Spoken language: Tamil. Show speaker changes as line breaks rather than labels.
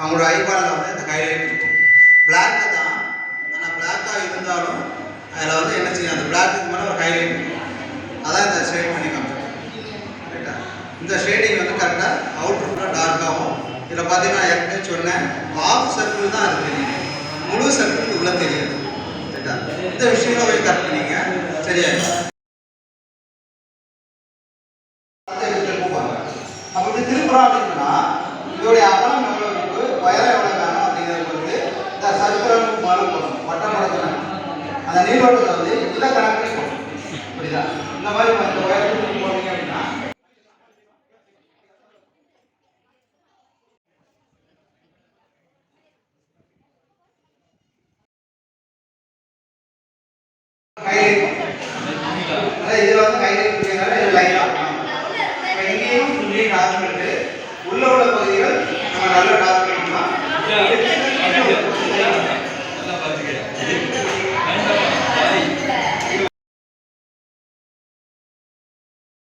அவங்களோட ஐபானில் வந்து இந்த ஹைலைட் இருக்கும் பிளாக்கு தான். ஆனால் பிளாக்காக இருந்தாலும் அதில் வந்து என்ன செய்யும்? அந்த பிளாக்குக்கு மேலே ஒரு ஹைலைட் இருக்கும் அதான் இந்த ஷேட் பண்ணி காமிச்சிருக்கேன் ரைட்டா இந்த ஷேடிங் வந்து கரெக்டாக அவுட்ரு ஃபுல்லாக டார்க்காகும் இதில் பார்த்தீங்கன்னா ஏற்கனவே சொன்னேன். ஆஃப் சர்க்கிள் தான் அது தெரியும் முழு சர்க்கிள் உள்ளே தெரியாது. ரைட்டா இந்த விஷயங்களும் போய் கரெக்ட் பண்ணிங்க. சரியா? உயரம் எவ்வளோ வேணும் அப்படிங்கிறத பொறுத்து இந்த சர்க்குலர் முதல்ல போடணும். வட்டம் படத்தில் அந்த நீரோட்டத்தை வந்து இல்லை கணக்கு போடணும். புரியுதா? இந்த மாதிரி இந்த உயரத்துக்கு நீங்க போட்டீங்க அப்படின்னா highlight. அதான் இதுல வந்து ஹைலைட் பண்ணியனால じゃあ